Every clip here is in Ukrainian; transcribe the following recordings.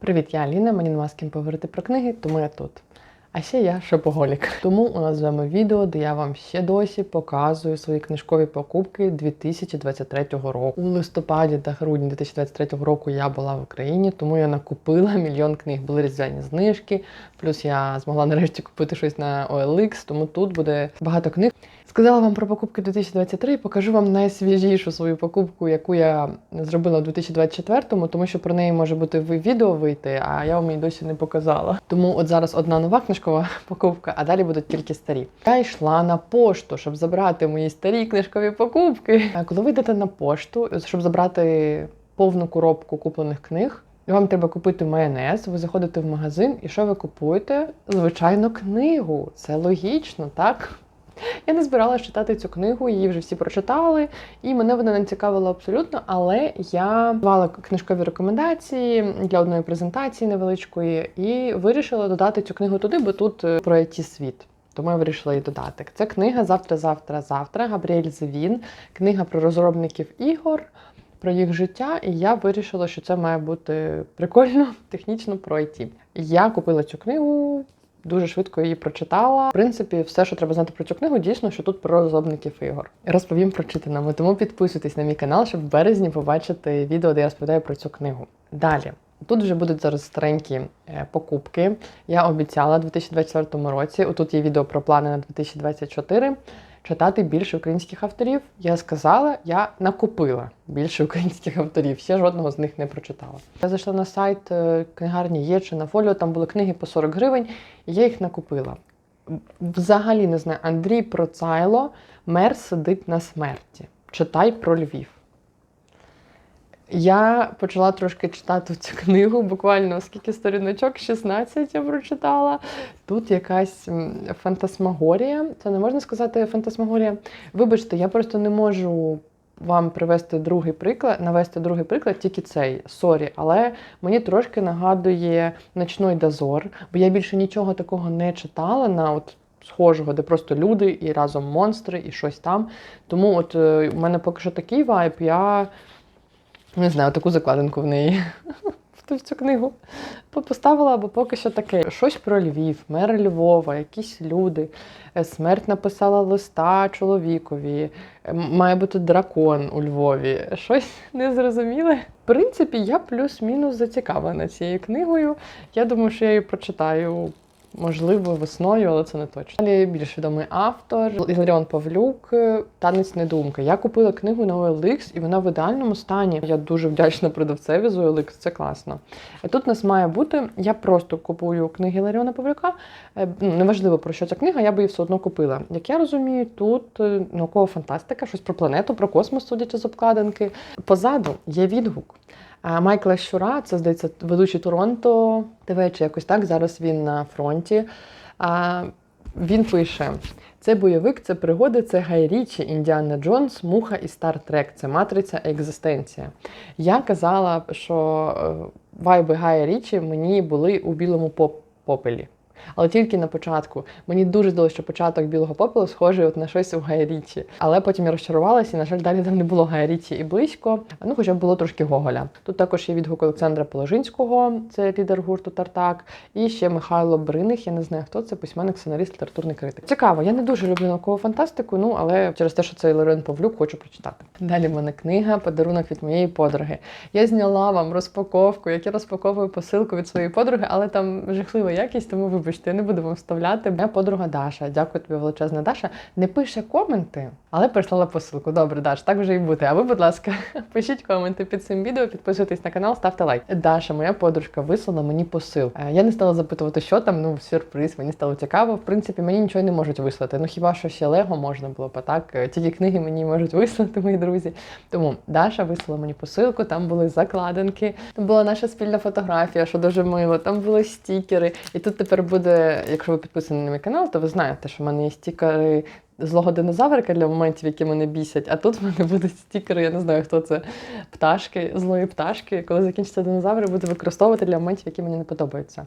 Привіт, я Аліна. Мені нема з ким поговорити про книги, тому я тут. А ще я шопоголік. Тому у нас з вами відео, де я вам ще досі показую свої книжкові покупки 2023 року. У листопаді та грудні 2023 року я була в Україні, тому я накупила мільйон книг. Були різдвяні знижки. Плюс я змогла нарешті купити щось на OLX, тому тут буде багато книг. Сказала вам про покупки 2023 і покажу вам найсвіжішу свою покупку, яку я зробила у 2024-му, тому що про неї може бути ви- відео вийти, а я вам її досі не показала. Тому от зараз одна нова книжкова покупка, а далі будуть тільки старі. Я йшла на пошту, щоб забрати мої старі книжкові покупки. А коли ви йдете на пошту, щоб забрати повну коробку куплених книг. Вам треба купити майонез, ви заходите в магазин, і що ви купуєте? Звичайно, книгу. Це логічно, так? Я не збиралася читати цю книгу, її вже всі прочитали, і мене вона не цікавила абсолютно. Але я давала книжкові рекомендації для одної презентації невеличкої і вирішила додати цю книгу туди, бо тут е, про it світ. Тому я вирішила її додати. Це книга Завтра, завтра, завтра. Габріель Зевін, книга про розробників ігор, про їх життя. І я вирішила, що це має бути прикольно, технічно про IT. Я купила цю книгу. Дуже швидко її прочитала. В принципі, все, що треба знати про цю книгу, дійсно, що тут про розробників ігор. Розповім про читаному, тому підписуйтесь на мій канал, щоб в березні побачити відео, де я розповідаю про цю книгу. Далі. Тут вже будуть зараз старенькі е, покупки. Я обіцяла у 2024 році. Отут є відео про плани на 2024. Читати більше українських авторів. Я сказала, я накупила більше українських авторів. Ще жодного з них не прочитала. Я зайшла на сайт е, книгарні є чи на фоліо, там були книги по 40 гривень, і я їх накупила. Взагалі не знаю, Андрій Процайло Мер сидить на смерті. Читай про Львів. Я почала трошки читати цю книгу, буквально скільки сторіночок, 16 я прочитала. Тут якась фантасмагорія. Це не можна сказати фантасмагорія. Вибачте, я просто не можу вам привести другий приклад, навести другий приклад, тільки цей. Сорі, але мені трошки нагадує ночной дозор, бо я більше нічого такого не читала на от. Схожого, де просто люди і разом монстри, і щось там. Тому от е, у мене поки що такий вайб, я не знаю, таку закладинку в неї в цю книгу поставила, бо поки що таке. Щось про Львів, мер Львова, якісь люди. Е, Смерть написала листа чоловікові, має бути дракон у Львові. Щось незрозуміле. В принципі, я плюс-мінус зацікавлена цією книгою. Я думаю, що я її прочитаю. Можливо, весною, але це не точно. Далі більш відомий автор Іларіон Павлюк, е, Танець недумки. Я купила книгу на OLX, і вона в ідеальному стані. Я дуже вдячна продавцеві з OLX, це класно. Е, Тут нас має бути. Я просто купую книги Іларіона Павлюка. Е, ну, Неважливо про що ця книга, я би її все одно купила. Як я розумію, тут наукова фантастика, щось про планету, про космос, судячи з обкладинки. Позаду є відгук. Майкла Щура, це здається, ведучий Торонто ТВ чи якось так. Зараз він на фронті. Він пише: це бойовик, це пригоди, це Гай Річі, Індіана Джонс, Муха і Стар Трек. Це матриця екзистенція. Я казала, що е, вайби Гая Річі мені були у білому поп- попелі. Але тільки на початку. Мені дуже здалося, що початок білого попелу схожий от на щось у Гая Річі. Але потім я розчарувалася, і, на жаль, далі там не було Гая Річі і близько. Ну, хоча б було трошки Гоголя. Тут також є відгук Олександра Положинського, це лідер гурту Тартак, і ще Михайло Бриних. Я не знаю, хто це письменник, сценарист, літературний критик. Цікаво, я не дуже люблю наукову фантастику, ну але через те, що це Іларіон Павлюк, хочу прочитати. Далі в мене книга Подарунок від моєї подруги. Я зняла вам розпаковку, як я розпаковую посилку від своєї подруги, але там жахлива якість, тому вибачте, я не буду вам вставляти. Моя подруга Даша, дякую тобі, величезна Даша. Не пише коменти, але прислала посилку. Добре, Даш, так вже і бути. А ви, будь ласка, пишіть коменти під цим відео, підписуйтесь на канал, ставте лайк. Даша, моя подружка, вислала мені посил. Е, Я не стала запитувати, що там. Ну, сюрприз, мені стало цікаво. В принципі, мені нічого не можуть вислати. Ну хіба що ще Лего можна було б, так? Е, Тільки книги мені можуть вислати, мої друзі. Тому Даша вислала мені посилку, там були закладинки, там була наша спільна фотографія, що дуже мило, там були стікери. І тут тепер буде, якщо ви підписані на мій канал, то ви знаєте, що в мене є стікери злого динозаврика для моментів, які мене бісять. А тут в мене будуть стікери, я не знаю, хто це пташки, злої пташки. Коли закінчаться динозаври, буду використовувати для моментів, які мені не подобаються.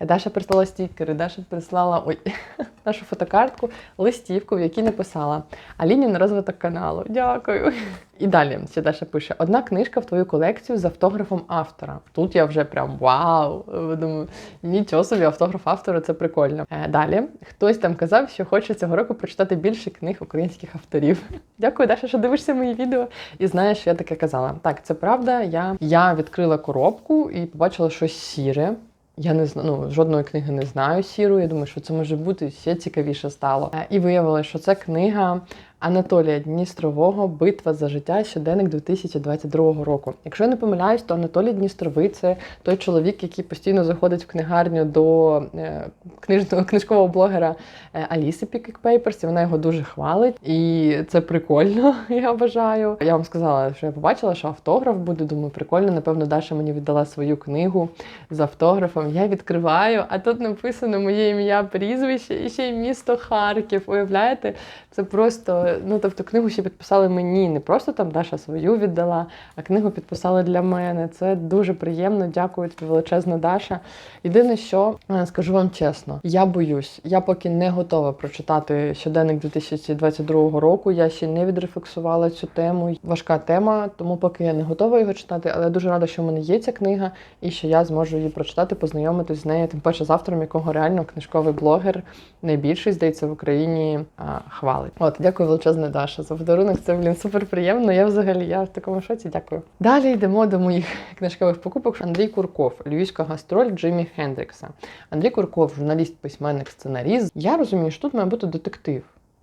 Даша прислала стікери, Даша прислала ой, нашу фотокартку, листівку, в якій написала Аліні на розвиток каналу. Дякую. І далі ще Даша пише: одна книжка в твою колекцію з автографом автора. Тут я вже прям вау! Думаю, нічого собі, автограф автора це прикольно. Е, Далі хтось там казав, що хоче цього року прочитати більше книг українських авторів. Дякую, Даша, що дивишся мої відео і знаєш, що я таке казала. Так, це правда. Я, я відкрила коробку і побачила щось сіре. Я не знаю, ну, жодної книги не знаю сіру. Я думаю, що це може бути ще цікавіше стало. Е, І виявилося, що це книга Анатолія Дністрового Битва за життя щоденник 2022 року. Якщо я не помиляюсь, то Анатолій Дністровий це той чоловік, який постійно заходить в книгарню до е, книжного книжкового блогера е, Аліси Пікік Papers, і вона його дуже хвалить. І це прикольно, я вважаю. Я вам сказала, що я побачила, що автограф буде. Думаю, прикольно. Напевно, Даша мені віддала свою книгу з автографом. Я відкриваю, а тут написано моє ім'я, прізвище і ще й місто Харків. Уявляєте? Це просто, ну тобто, книгу ще підписали мені. Не просто там Даша свою віддала, а книгу підписали для мене. Це дуже приємно. Дякую тобі, величезна Даша. Єдине, що е, скажу вам чесно, я боюсь, я поки не готова прочитати щоденник 2022 року. Я ще не відрефлексувала цю тему. Важка тема, тому поки я не готова його читати. Але я дуже рада, що в мене є ця книга, і що я зможу її прочитати, познайомитись з нею. Тим паче з автором, якого реально книжковий блогер найбільший, здається, в Україні хвалить. От, дякую величезне Даша за подарунок. Це блін супер приємно. Я взагалі я в такому шоці. Дякую. Далі йдемо до моїх книжкових покупок. Андрій Курков, Львівська гастроль Джиммі Хендрікса. Андрій Курков, журналіст, письменник, сценаріст. Я розумію, що тут має бути детектив.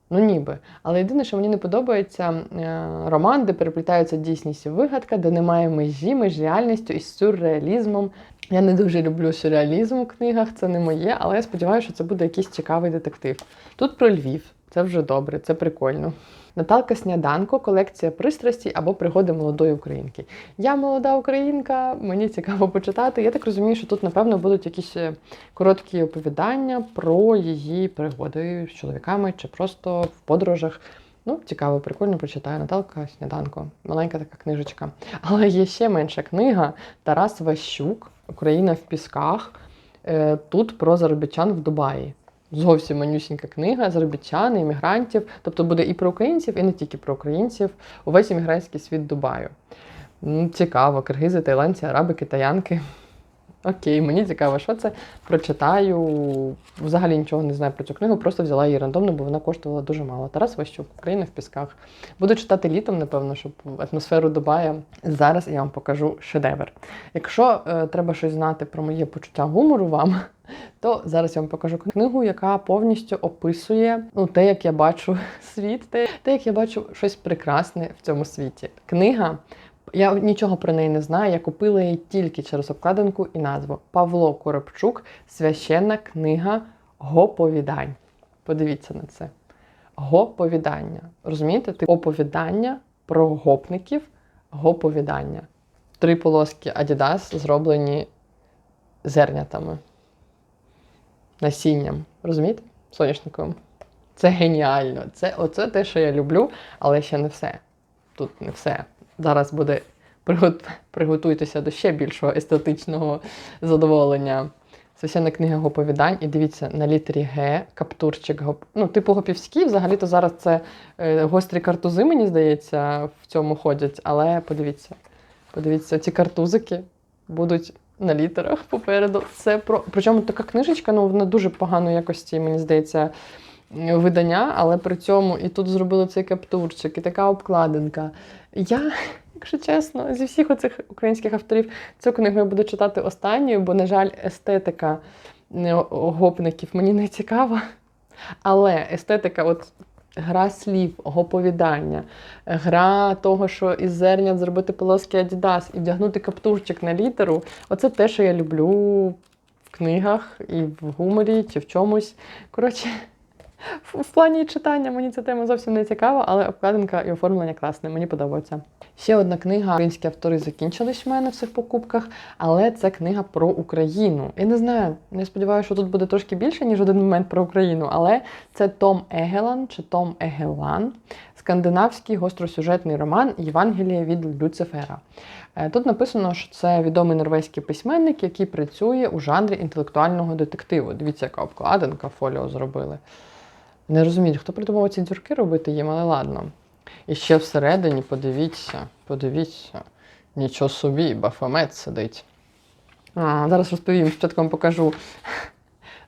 Ну ніби. Але єдине, що мені не подобається е, роман, де переплітаються дійсність і вигадка, де немає межі між реальністю і сюрреалізмом. Я не дуже люблю сюрреалізм у книгах, це не моє, але я сподіваюся, що це буде якийсь цікавий детектив. Тут про Львів, це вже добре, це прикольно. Наталка Сняданко, колекція пристрасті або пригоди молодої українки. Я молода українка, мені цікаво почитати. Я так розумію, що тут, напевно, будуть якісь е, короткі оповідання про її пригоди з чоловіками чи просто в подорожах. Ну, цікаво, прикольно прочитаю Наталка Сняданко. Маленька така книжечка. Але є ще менша книга Тарас Ващук, Україна в пісках. Е, Тут про заробітчан в Дубаї. Зовсім манюсінька книга заробітчан, іммігрантів. Тобто буде і про українців, і не тільки про українців. Увесь іммігрантський світ Дубаю. Цікаво, киргизи, тайландці, араби, китаянки. Окей, мені цікаво, що це. Прочитаю. Взагалі нічого не знаю про цю книгу, просто взяла її рандомно, бо вона коштувала дуже мало. Тарас Ващук, Україна в пісках. Буду читати літом, напевно, щоб атмосферу Дубая. Зараз я вам покажу шедевр. Якщо е, треба щось знати про моє почуття гумору вам, то зараз я вам покажу книгу, яка повністю описує ну, те, як я бачу світ, те, те, як я бачу щось прекрасне в цьому світі. Книга. Я нічого про неї не знаю. Я купила її тільки через обкладинку і назву Павло Коробчук, священна книга Гоповідань. Подивіться на це. Гоповідання. Розумієте? Типу оповідання про гопників, гоповідання. Три полоски Adidas зроблені зернятами, насінням. Розумієте? Соняшниковим. Це геніально. Це оце те, що я люблю, але ще не все. Тут не все. Зараз буде пригот... приготуйтеся до ще більшого естетичного задоволення. Священна книга гоповідань. І дивіться, на літері Г, каптурчик гоп... Ну, типу гопівський, взагалі-то зараз це е, гострі картузи, мені здається, в цьому ходять. Але подивіться, подивіться, ці картузики будуть на літерах попереду. Це про. Причому така книжечка, ну вона дуже поганої якості, мені здається, видання, але при цьому і тут зробили цей каптурчик, і така обкладинка. Я, якщо чесно, зі всіх оцих українських авторів цю книгу я буду читати останньою, бо, на жаль, естетика е, гопників мені не цікава. Але естетика, от гра слів, гоповідання, гра того, що із зернят зробити полоски Adidas і вдягнути каптурчик на літеру, оце те, що я люблю в книгах і в гуморі чи в чомусь. Коротше. В плані читання мені ця тема зовсім не цікава, але обкладинка і оформлення класне, мені подобається. Ще одна книга. Українські автори закінчились в мене в цих покупках, але це книга про Україну. Я не знаю, я сподіваюся, що тут буде трошки більше, ніж один момент про Україну, але це Том Егелан чи Том Егелан, скандинавський гостросюжетний роман Євангеліє від Люцифера. Е, Тут написано, що це відомий норвезький письменник, який працює у жанрі інтелектуального детективу. Дивіться, яка обкладинка фоліо зробили. Не розумію, хто придумав ці дзюрки робити їм, але ладно. І ще всередині, подивіться, подивіться, нічого собі, бафомет сидить. А, зараз розповім, спочатку вам покажу.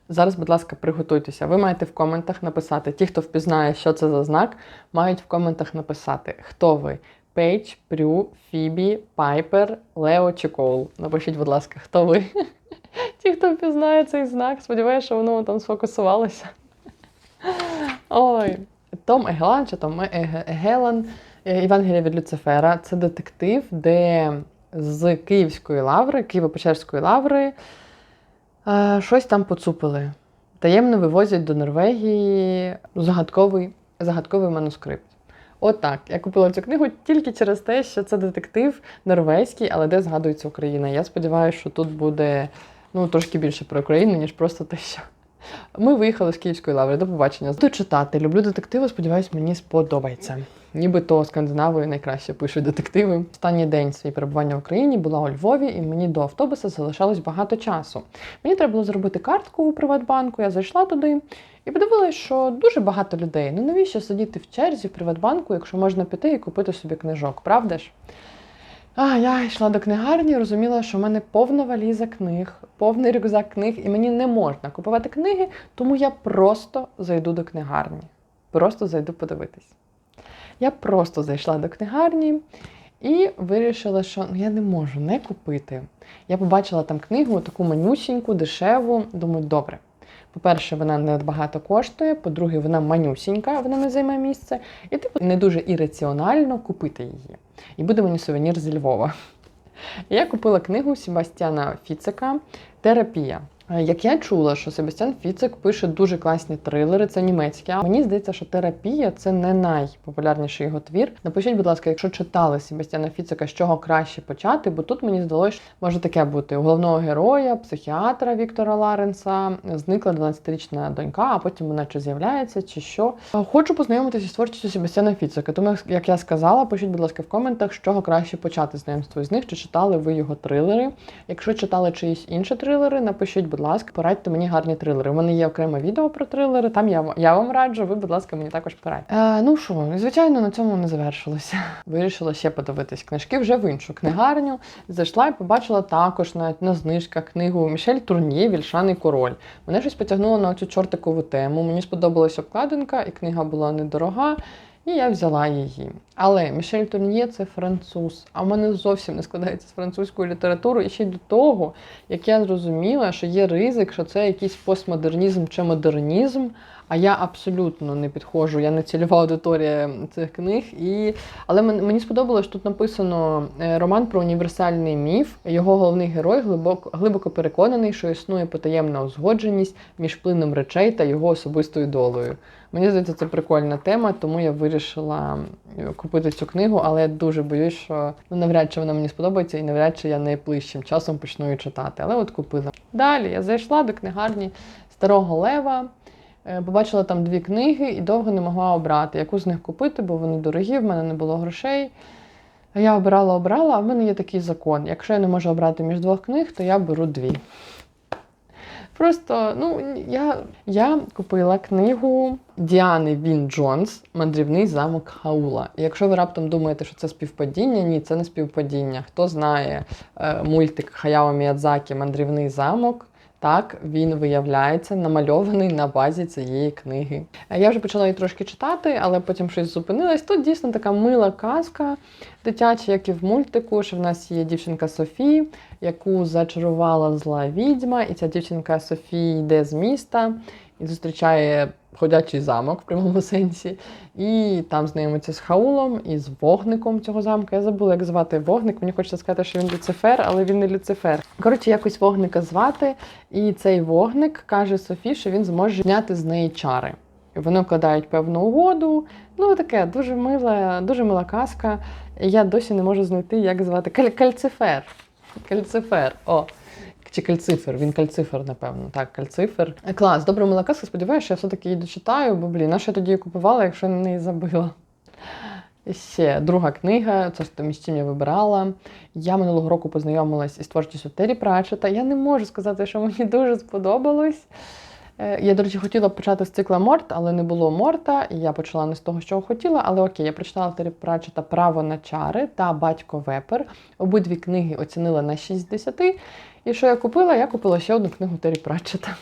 Зараз, будь ласка, приготуйтеся. Ви маєте в коментах написати. Ті, хто впізнає, що це за знак, мають в коментах написати, хто ви. Пейдж, Прю, Фібі, Пайпер, Лео чи Коул. Напишіть, будь ласка, хто ви. Ті, хто впізнає цей знак, сподіваюся, що воно там сфокусувалося. Ой, Том Егелан чи Том Еге- Егелан е, Євангелія від Люцифера. Це детектив, де з Київської лаври, Києво-Печерської лаври, е, щось там поцупили. Таємно вивозять до Норвегії загадковий, загадковий манускрипт. Отак. Я купила цю книгу тільки через те, що це детектив норвезький, але де згадується Україна. Я сподіваюся, що тут буде ну, трошки більше про Україну, ніж просто те, що ми виїхали з Київської лаври. До побачення. Буду читати. Люблю детективи. Сподіваюсь, мені сподобається. Нібито Скандинавою найкраще пишуть детективи. Останній день свій перебування в Україні була у Львові, і мені до автобуса залишалось багато часу. Мені треба було зробити картку у Приватбанку. Я зайшла туди і подивилась, що дуже багато людей. Ну навіщо сидіти в черзі в Приватбанку, якщо можна піти і купити собі книжок, правда ж? А я йшла до книгарні, розуміла, що в мене повна валіза книг, повний рюкзак книг, і мені не можна купувати книги, тому я просто зайду до книгарні. Просто зайду подивитись. Я просто зайшла до книгарні і вирішила, що ну, я не можу не купити. Я побачила там книгу, таку манюсіньку, дешеву. Думаю, добре. По-перше, вона не багато коштує, по-друге, вона манюсінька, вона не займе місце, і типу не дуже ірраціонально купити її. І буде мені сувенір зі Львова. Я купила книгу Себастьяна Фіцека Терапія. Е, Як я чула, що Себастьян Фіцик пише дуже класні трилери, це німецьке. А мені здається, що терапія це не найпопулярніший його твір. Напишіть, будь ласка, якщо читали Себастьяна Фіцика, з чого краще почати, бо тут мені здалося, може таке бути у головного героя, психіатра Віктора Ларенса, зникла 12-річна донька, а потім вона чи з'являється, чи що. Е, Хочу познайомитися з творчістю Себастьяна Фіцика. Тому, як я сказала, пишіть, будь ласка, в коментах, з чого краще почати знайомство з них, чи читали ви його трилери. Якщо читали чиїсь інші трилери, напишіть, будь ласка, порадьте мені гарні трилери. У мене є окреме відео про трилери, там я, я вам раджу, ви, будь ласка, мені також порадьте. Е, ну що, звичайно, на цьому не завершилося. Вирішила ще подивитись книжки вже в іншу книгарню. Зайшла і побачила також навіть на знижках книгу Мішель Турнє Вільшаний король. Мене щось потягнуло на цю чортикову тему. Мені сподобалась обкладинка, і книга була недорога. І я взяла її. Але Мішель Турньє це француз, а в мене зовсім не складається з французькою літературою. І ще до того, як я зрозуміла, що є ризик, що це якийсь постмодернізм чи модернізм. А я абсолютно не підходжу, я не цільова аудиторія цих книг. І... Але мені сподобалось, що тут написано е, роман про універсальний міф. Його головний герой глибоко, глибоко переконаний, що існує потаємна узгодженість між плином речей та його особистою долею. Мені здається, це прикольна тема, тому я вирішила е, купити цю книгу, але я дуже боюсь, що ну, навряд чи вона мені сподобається і навряд чи я найближчим часом почну її читати. Але от купила. Далі я зайшла до книгарні Старого Лева. е, Побачила там дві книги і довго не могла обрати, яку з них купити, бо вони дорогі, в мене не було грошей. Я обирала, обрала, а в мене є такий закон. Якщо я не можу обрати між двох книг, то я беру дві. Просто ну я, я купила книгу Діани Він Джонс Мандрівний замок Хаула. Якщо ви раптом думаєте, що це співпадіння, ні, це не співпадіння. Хто знає е, мультик Хаяо Міядзакі Мандрівний замок? Так, він виявляється намальований на базі цієї книги. Е, Я вже почала її трошки читати, але потім щось зупинилась. Тут дійсно така мила казка дитяча, як і в мультику, що в нас є дівчинка Софі, яку зачарувала зла відьма, і ця дівчинка Софі йде з міста і зустрічає ходячий замок в прямому сенсі. І там знайомиться з Хаулом і з вогником цього замка. Я забула, як звати вогник. Мені хочеться сказати, що він Люцифер, але він не Люцифер. Коротше, якось вогника звати, і цей вогник каже Софі, що він зможе зняти з неї чари. вони вкладають певну угоду. Ну, таке дуже мила, дуже мила казка. Я досі не можу знайти, як звати Каль- кальцифер. Кальцифер. О. Чи кальцифер, він кальцифер, напевно. Так, кальцифер. Клас, добре мила. Сподіваюся, я все-таки її дочитаю, бо блін, а що я тоді її купувала, якщо не забила. Ще друга книга, це ж там я вибирала. Я минулого року познайомилась із творчістю Террі Прачета. Я не можу сказати, що мені дуже сподобалось. Е, Я, до речі, хотіла почати з цикла Морт, але не було Морта, і я почала не з того, що хотіла. Але окей, я прочитала Террі Пратчета Право на чари та Батько Вепер. Обидві книги оцінила на 6 з 10. І що я купила? Я купила ще одну книгу Террі Пратчета.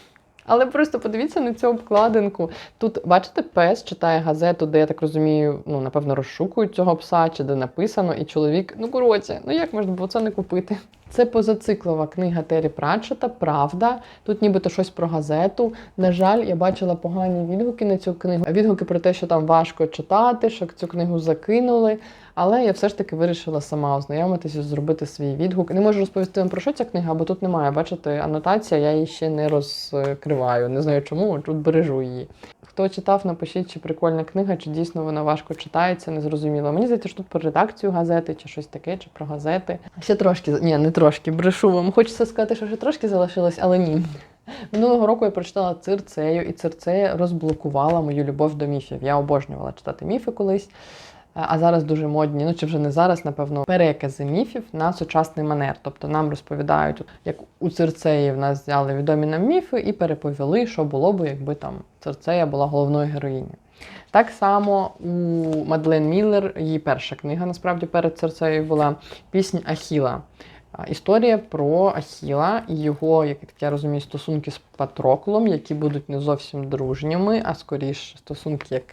Але просто подивіться на цю обкладинку. Тут, бачите, пес читає газету, де я так розумію, ну напевно, розшукують цього пса, чи де написано, і чоловік. Ну коротше, ну як можна було це не купити? Це позациклова книга Террі Пратчета, Правда. Тут нібито щось про газету. На жаль, я бачила погані відгуки на цю книгу. Відгуки про те, що там важко читати, що цю книгу закинули. Але я все ж таки вирішила сама ознайомитися, зробити свій відгук. Не можу розповісти вам про що ця книга, бо тут немає. Бачите, анотація, я її ще не розкриваю. Не знаю чому, тут бережу її. Хто читав, напишіть, чи прикольна книга, чи дійсно вона важко читається, незрозуміло. Мені здається, що тут про редакцію газети, чи щось таке, чи про газети. Ще трошки, ні, не трошки, брешу вам. Хочеться сказати, що ще трошки залишилось, але ні. Минулого року я прочитала Цирцею, і Цирцея розблокувала мою любов до міфів. Я обожнювала читати міфи колись. А зараз дуже модні, ну чи вже не зараз, напевно, перекази міфів на сучасний манер. Тобто нам розповідають, як у Цирцеї в нас взяли відомі нам міфи і переповіли, що було б, якби там Цирцея була головною героїнею. Так само у Мадлен Міллер, її перша книга, насправді перед Цирцею була пісня Ахіла. Історія про Ахіла і його, як я розумію, стосунки з Патроклом, які будуть не зовсім дружніми, а скоріш стосунки як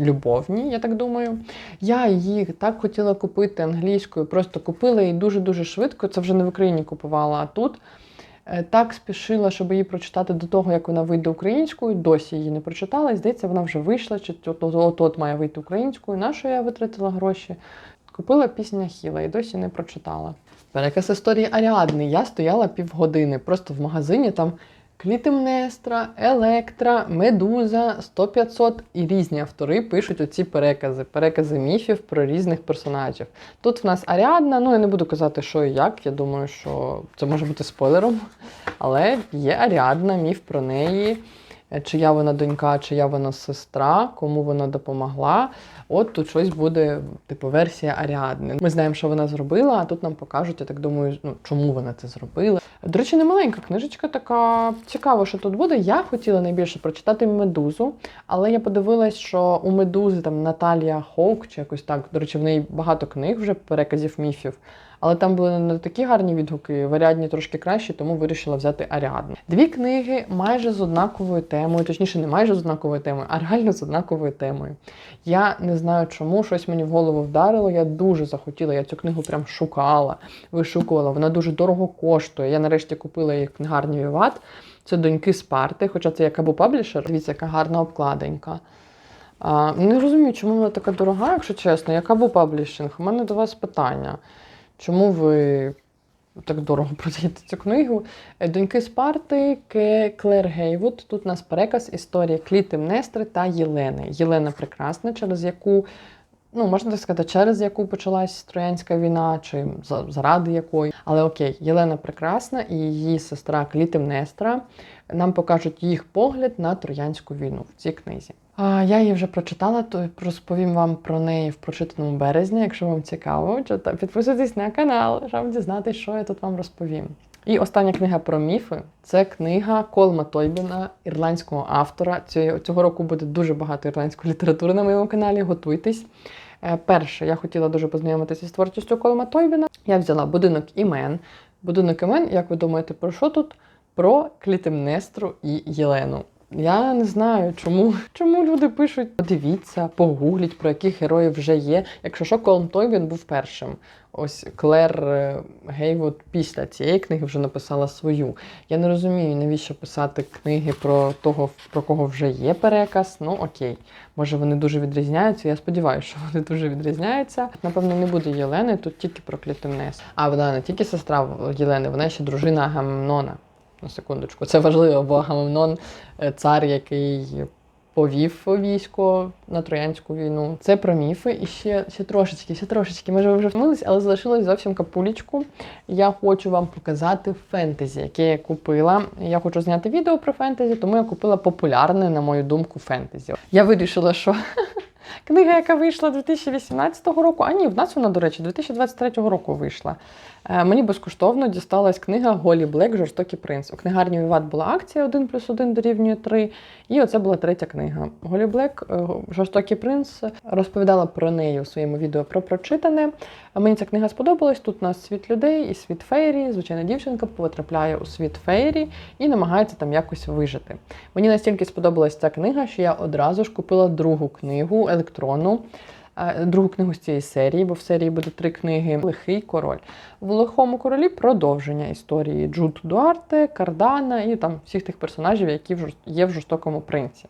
любовні, я так думаю. Я її так хотіла купити англійською, просто купила її дуже-дуже швидко. Це вже не в Україні купувала, а тут. Е, Так спішила, щоб її прочитати до того, як вона вийде українською. Досі її не прочитала. І здається, вона вже вийшла, чи от- от- от-от має вийти українською. На що я витратила гроші? Купила пісня Хіла і досі не прочитала. Переказ історії Аріадни. Я стояла півгодини просто в магазині, там Клітемнестра, Електра, Медуза, 100-500 і різні автори пишуть оці перекази, перекази міфів про різних персонажів. Тут в нас Аріадна, ну я не буду казати, що і як. Я думаю, що це може бути спойлером. Але є Аріадна, міф про неї. Чия вона донька, чия вона сестра, кому вона допомогла. От тут щось буде, типу, версія Аріадни. Ми знаємо, що вона зробила, а тут нам покажуть, я так думаю, ну, чому вона це зробила. До речі, не маленька книжечка така. Цікаво, що тут буде. Я хотіла найбільше прочитати медузу, але я подивилась, що у медузи там Наталія Хоук, чи якось так. До речі, в неї багато книг вже переказів міфів. Але там були не такі гарні відгуки, варіадні трошки кращі, тому вирішила взяти Аріадну. Дві книги майже з однаковою темою, точніше, не майже з однаковою темою, а реально з однаковою темою. Я не знаю, чому щось мені в голову вдарило. Я дуже захотіла. Я цю книгу прям шукала, вишукувала. Вона дуже дорого коштує. Я нарешті купила її в книгарні Віват. Це доньки Спарти, хоча це як або паблішер. Дивіться, яка гарна обкладинька. А, не розумію, чому вона така дорога, якщо чесно. Яка був паблішинг? У мене до вас питання. Чому ви так дорого продаєте цю книгу? Е, Доньки Спарти, Клер Гейвуд. Тут у нас переказ історії Клітемнестри та Єлени. Єлена прекрасна, через яку, ну можна так сказати, через яку почалась Троянська війна, чи заради якої. Але окей, Єлена прекрасна і її сестра Клітемнестра нам покажуть їх погляд на Троянську війну в цій книзі. Я її вже прочитала, то розповім вам про неї в прочитаному березні, якщо вам цікаво. Підписуйтесь на канал, щоб дізнатися, що я тут вам розповім. І остання книга про міфи це книга Колма Тойбіна, ірландського автора. Цього року буде дуже багато ірландської літератури на моєму каналі. Готуйтесь. Е, Перше, я хотіла дуже познайомитися з творчістю Колма Тойбіна. Я взяла будинок імен. Будинок імен, як ви думаєте, про що тут? Про Клітемнестру і Єлену. Я не знаю, чому, чому люди пишуть. Подивіться, погугліть, про яких героїв вже є. Якщо що, Колм Тойбін був першим. Ось Клер е, Гейвуд після цієї книги вже написала свою. Я не розумію, навіщо писати книги про того, про кого вже є переказ. Ну окей, може вони дуже відрізняються. Я сподіваюся, що вони дуже відрізняються. Напевно, не буде Єлени, тут тільки про Клітемнес. А вона не тільки сестра Єлени, вона ще дружина Агамемнона. На секундочку, це важливо, бо Агамемнон е, цар, який повів військо на Троянську війну. Це про міфи. І ще, ще трошечки, ще трошечки. Може, ви вже втомились, але залишилось зовсім капулечку. Я хочу вам показати фентезі, яке я купила. Я хочу зняти відео про фентезі, тому я купила популярне, на мою думку, фентезі. Я вирішила, що книга, яка вийшла 2018 року, а ні, в нас вона, до речі, 2023 року вийшла. Е, Мені безкоштовно дісталась книга Голі Блек Жорстокий принц. У книгарні Віват була акція 1 плюс 1 дорівнює 3. І оце була третя книга. Голі Блек е, Жорстокий принц розповідала про неї у своєму відео про прочитане. Мені ця книга сподобалась. Тут у нас світ людей і світ фейрі. Звичайна дівчинка потрапляє у світ фейрі і намагається там якось вижити. Мені настільки сподобалась ця книга, що я одразу ж купила другу книгу електронну. Другу книгу з цієї серії, бо в серії буде три книги Лихий король. В лихому королі продовження історії Джуд Дуарте, Кардана і там всіх тих персонажів, які є в жорстокому принці.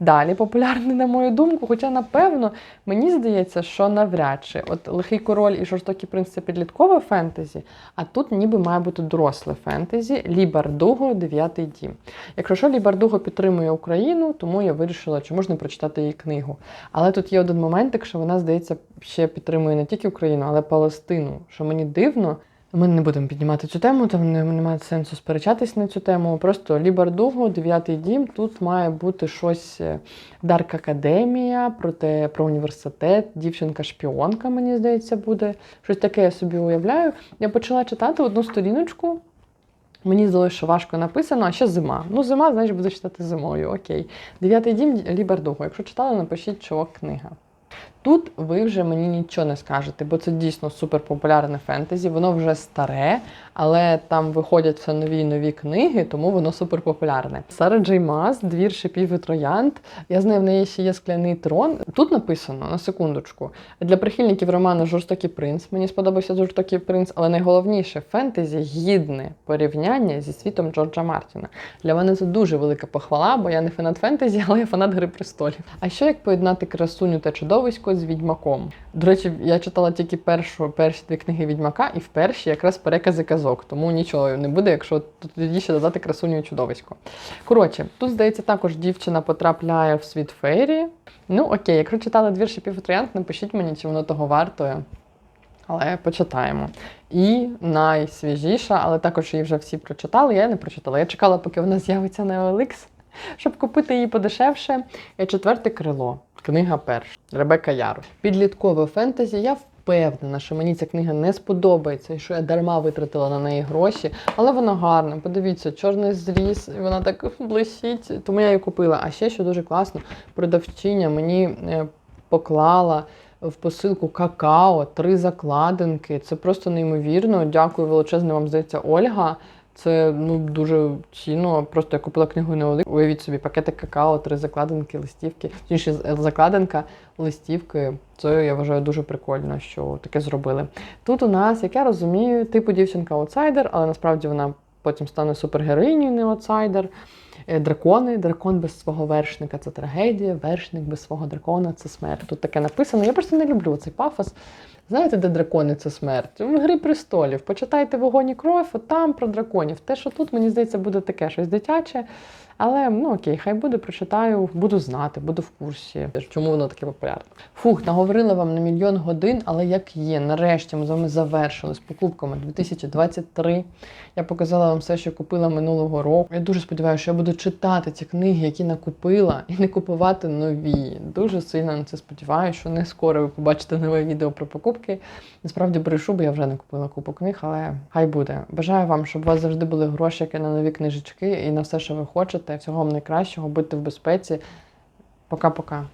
Далі популярний, на мою думку, хоча, напевно, мені здається, що навряд чи от лихий король і жорстокий принц це підліткове фентезі, а тут ніби має бути доросле фентезі Лі Бардуго, дев'ятий дім. Якщо що, Лі підтримує Україну, тому я вирішила, чи можна прочитати її книгу. Але тут є один момент, що вона, здається, ще підтримує не тільки Україну, але Палестину. Що мені дивно. Ми не будемо піднімати цю тему, там немає сенсу сперечатись на цю тему. Просто Лі Бардуго, дев'ятий дім. Тут має бути щось е, Дарк Академія, про те, про університет, дівчинка-шпіонка, мені здається, буде. Щось таке я собі уявляю. Я почала читати одну сторіночку. Мені здалося, що важко написано, а ще зима. Ну, зима, значить, буду читати зимою. Окей. Дев'ятий дім Лі Бардуго. Якщо читали, напишіть, чого книга. Тут ви вже мені нічого не скажете, бо це дійсно суперпопулярне фентезі, воно вже старе, але там виходять все нові і нові книги, тому воно суперпопулярне. Сара Джей Мас, двір шипів і троянд. Я знаю, в неї ще є скляний трон. Тут написано на секундочку. Для прихильників роману Жорстокий принц. Мені сподобався Жорстокий принц, але найголовніше фентезі гідне порівняння зі світом Джорджа Мартіна. Для мене це дуже велика похвала, бо я не фанат фентезі, але я фанат Гри престолів. А що як поєднати красуню та чудовисько з відьмаком? До речі, я читала тільки першу, перші дві книги відьмака, і в першій якраз перекази казок, тому нічого не буде, якщо тоді ще додати красуню і чудовисько. Коротше, тут здається, також дівчина потрапляє в світ фейрі. Ну окей, якщо читали двір шипів і троянд, напишіть мені, чи воно того вартує. Але почитаємо. І найсвіжіша, але також її вже всі прочитали. Я не прочитала. Я чекала, поки вона з'явиться на OLX, щоб купити її подешевше. Четверте крило. Книга перша. Ребека Яру. Підліткове фентезі. Я впевнена, що мені ця книга не сподобається і що я дарма витратила на неї гроші, але вона гарна. Подивіться, чорний зріз, і вона так блищить. Тому я її купила. А ще що дуже класно, продавчиня мені е, поклала в посилку какао, три закладинки. Це просто неймовірно. Дякую величезне вам здається, Ольга. Це ну дуже цінно. Просто я купила книгу не. Уявіть собі, пакети какао, три закладинки, листівки. Інші з- закладинка, листівки. Це я вважаю дуже прикольно, що таке зробили. Тут у нас, як я розумію, типу дівчинка аутсайдер, але насправді вона потім стане супергероїнею, не аутсайдер. Е, Дракони, дракон без свого вершника це трагедія, вершник без свого дракона це смерть. Тут таке написано. Я просто не люблю цей пафос. Знаєте, де дракони це смерть? В Грі престолів. Почитайте вогонь і кров, от там про драконів. Те, що тут, мені здається, буде таке щось дитяче. Але ну окей, хай буде, прочитаю, буду знати, буду в курсі, чому воно таке популярне. Фух, наговорила вам на мільйон годин, але як є, нарешті ми з вами завершили з покупками 2023. Я показала вам все, що купила минулого року. Я дуже сподіваюся, що я буду читати ці книги, які накупила, і не купувати нові. Дуже сильно на це сподіваюся, що не скоро ви побачите нове відео про покупки. Насправді брешу, бо я вже не купила купу книг, але хай буде. Бажаю вам, щоб у вас завжди були грошики на нові книжечки і на все, що ви хочете. Всього вам найкращого, будьте в безпеці. Пока-пока.